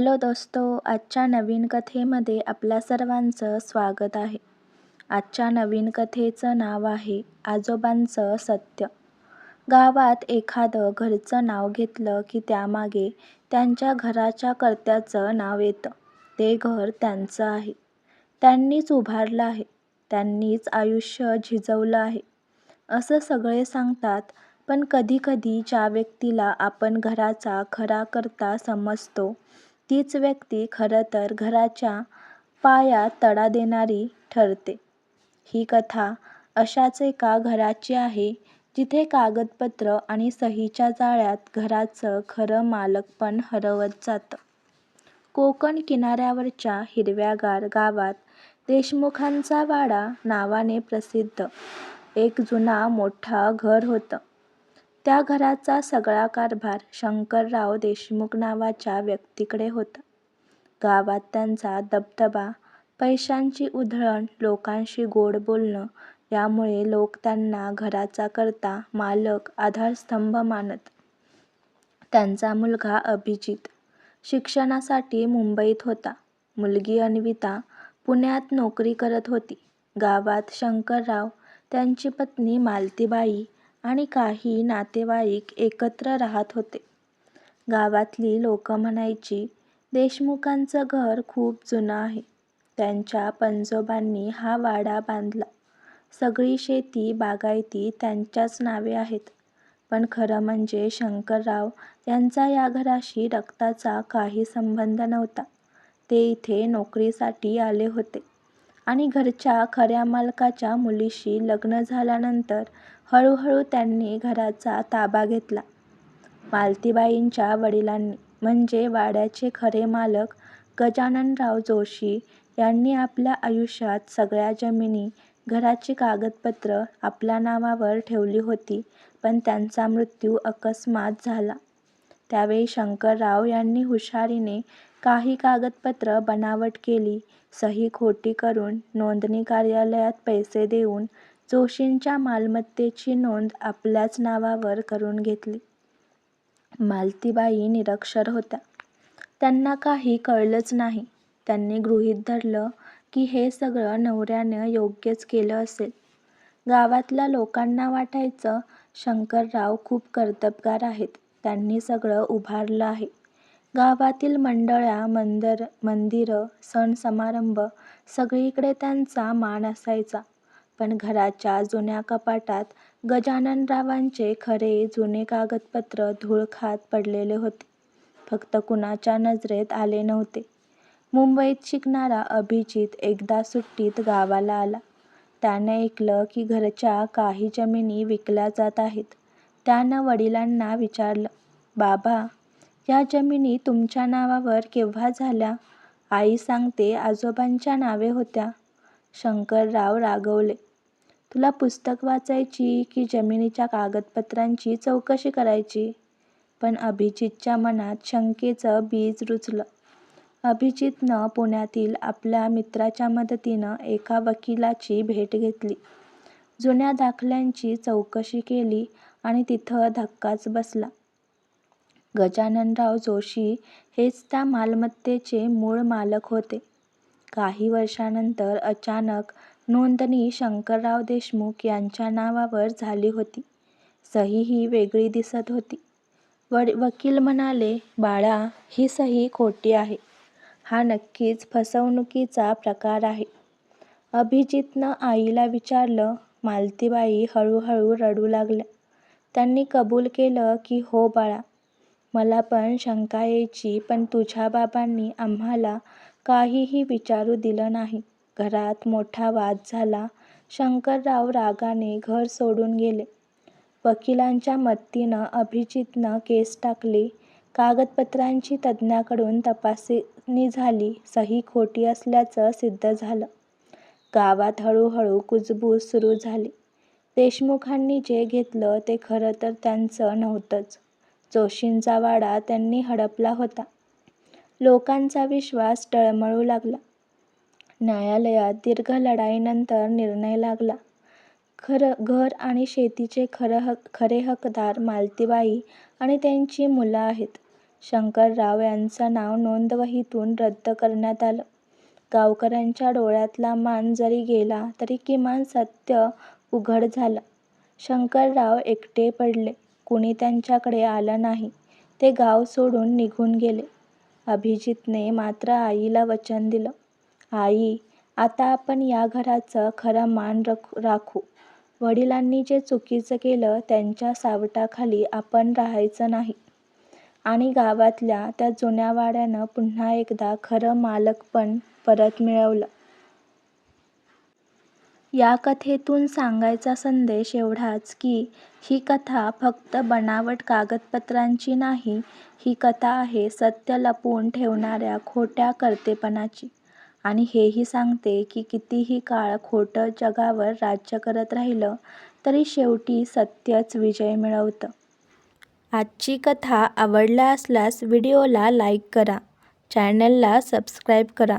Hello दोस्तो आजच्या नवीन कथेमध्ये आपल्या सर्वांचं स्वागत आहे. आजच्या नवीन कथेचं नाव आहे आजोबांचं सत्य. गावात एखादं घरचं नाव घेतलं की त्यामागे त्यांच्या घराच्या कर्त्याचं नाव येतं. ते घर त्यांचं आहे. त्यांनीच उभारलं आहे. त्यांनीच आयुष्य झिजवलं आहे. असं सगळे सांगतात पण कधीकधी ज्या व्यक्तीला आपण घराचा खरा करता समजतो तीच व्यक्ती खरं तर घराच्या पाया तडा देणारी ठरते. ही कथा अशाच एका घराची आहे जिथे कागदपत्र आणि सहीच्या जाळ्यात घराचं खरं मालकपण हरवत जातं. कोकण किनाऱ्यावरच्या हिरव्यागार गावात देशमुखांचा वाडा नावाने प्रसिद्ध एक जुना मोठा घर होतं. त्या घराचा सगळा कारभार शंकरराव देशमुख नावाच्या व्यक्तीकडे होता. गावात त्यांचा दबदबा, पैशांची उधळण, लोकांशी गोड बोलणं यामुळे लोक त्यांना घराचा कर्ता, मालक, आधारस्तंभ मानत. त्यांचा मुलगा अभिजित शिक्षणासाठी मुंबईत होता. मुलगी अन्विता पुण्यात नोकरी करत होती. गावात शंकरराव, त्यांची पत्नी मालतीबाई आणि काही नातेवाईक एकत्र राहत होते. गावातली लोकं म्हणायची, देशमुखांचं घर खूप जुनं आहे. त्यांच्या पणजोबांनी हा वाडा बांधला. सगळी शेती बागायती त्यांच्याच नावे आहेत. पण खरं म्हणजे शंकरराव यांचा या घराशी रक्ताचा काही संबंध नव्हता. ते इथे नोकरीसाठी आले होते आणि घरच्या खऱ्या मालकाच्या मुलीशी लग्न झाल्यानंतर हळूहळू त्यांनी घराचा ताबा घेतला. मालतीबाईंच्या वडिलांनी म्हणजे वाड्याचे खरे मालक गजाननराव जोशी यांनी आपल्या आयुष्यात सगळ्या जमिनी, घराची कागदपत्रं आपल्या नावावर ठेवली होती पण त्यांचा मृत्यू अकस्मात झाला. त्यावेळी शंकरराव यांनी हुशारीने काही कागदपत्रं बनावट केली, सही खोटी करून, नोंदणी कार्यालयात पैसे देऊन जोशींच्या मालमत्तेची नोंद आपल्याच नावावर करून घेतली. मालतीबाई निरक्षर होत्या. त्यांना काही कळलंच नाही. त्यांनी गृहीत धरलं की हे सगळं नवऱ्यानं योग्यच केलं असेल. गावातल्या लोकांना वाटायचं शंकरराव खूप कर्तबगार आहेत. त्यांनी सगळं उभारलं आहे. गावातील मंडळा, मंदिरं, सण-समारंभ सगळीकडे त्यांचा मान असायचा. पण घराच्या जुन्या कपाटात गजाननरावांचे खरे जुने कागदपत्र धूळ खात पडलेले होते. फक्त कुणाच्या नजरेत आले नव्हते. मुंबईत शिकणारा अभिजित एकदा सुट्टीत गावाला आला. त्यानं ऐकलं की घरच्या काही जमिनी विकल्या जात आहेत. त्यानं वडिलांना विचारलं, बाबा, या जमिनी तुमच्या नावावर केव्हा झाल्या? आई सांगते आजोबांच्या नावे होत्या. शंकरराव रागावले, तुला पुस्तक वाचायची की जमिनीच्या कागदपत्रांची चौकशी करायची? पण अभिजितच्या मनात शंकेचं बीज रुजलं. अभिजितनं पुण्यातील आपल्या मित्राच्या मदतीनं एका वकिलाची भेट घेतली. जुन्या दाखल्यांची चौकशी केली आणि तिथं धक्काच बसला. गजाननराव जोशी हेच त्या मालमत्तेचे मूळ मालक होते. काही वर्षांनंतर अचानक नोंदणी शंकरराव देशमुख यांच्या नावावर झाली होती. सहीही वेगळी दिसत होती. वकील म्हणाले, बाळा, ही सही खोटी आहे. हा नक्कीच फसवणुकीचा प्रकार आहे. अभिजितनं आईला विचारलं. मालतीबाई हळूहळू रडू लागल्या. त्यांनी कबूल केलं की हो बाळा, मला पण शंका यायची पण तुझ्या बाबांनी आम्हाला काहीही विचारू दिलं नाही. घरात मोठा वाद झाला. शंकरराव रागाने घर सोडून गेले. वकिलांच्या मदतीनं अभिजितनं केस टाकली. कागदपत्रांची तज्ज्ञाकडून तपासणी झाली. सही खोटी असल्याचं सिद्ध झालं. गावात हळूहळू कुजबूज सुरू झाली. देशमुखांनी जे घेतलं ते खरं तर त्यांचं नव्हतंच. जोशींचा वाडा त्यांनी हडपला होता. लोकांचा विश्वास डळमळू लागला. न्यायालयात दीर्घ लढाईनंतर निर्णय लागला. खरं घर आणि शेतीचे खरं हक खरे हकदार मालतीबाई आणि त्यांची मुलं आहेत. शंकरराव यांचं नाव नोंदवहीतून रद्द करण्यात आलं. गावकऱ्यांच्या डोळ्यातला मान जरी गेला तरी किमान सत्य उघड झालं. शंकरराव एकटे पडले. कुणी त्यांच्याकडे आलं नाही. ते गाव सोडून निघून गेले. अभिजीतने मात्र आईला वचन दिलं, आई, आता आपण या घराचं खरं मान राखू. वडिलांनी जे चुकीचं केलं त्यांच्या सावटाखाली आपण राहायचं नाही. आणि गावातल्या त्या जुन्या वाड्यानं पुन्हा एकदा खरं मालकपण परत मिळवलं. या कथेतून सांगायचा संदेश एवढाच की ही कथा फक्त बनावट कागदपत्रांची नाही, ही कथा आहे सत्य लपवून ठेवणाऱ्या खोट्या कर्तेपणाची. आणि हेही सांगते की कितीही काळ खोटं जगावर राज्य करत राहिलं तरी शेवटी सत्यच विजय मिळवतं. आजची कथा आवडला असल्यास व्हिडिओला लाईक करा, चॅनलला सबस्क्राईब करा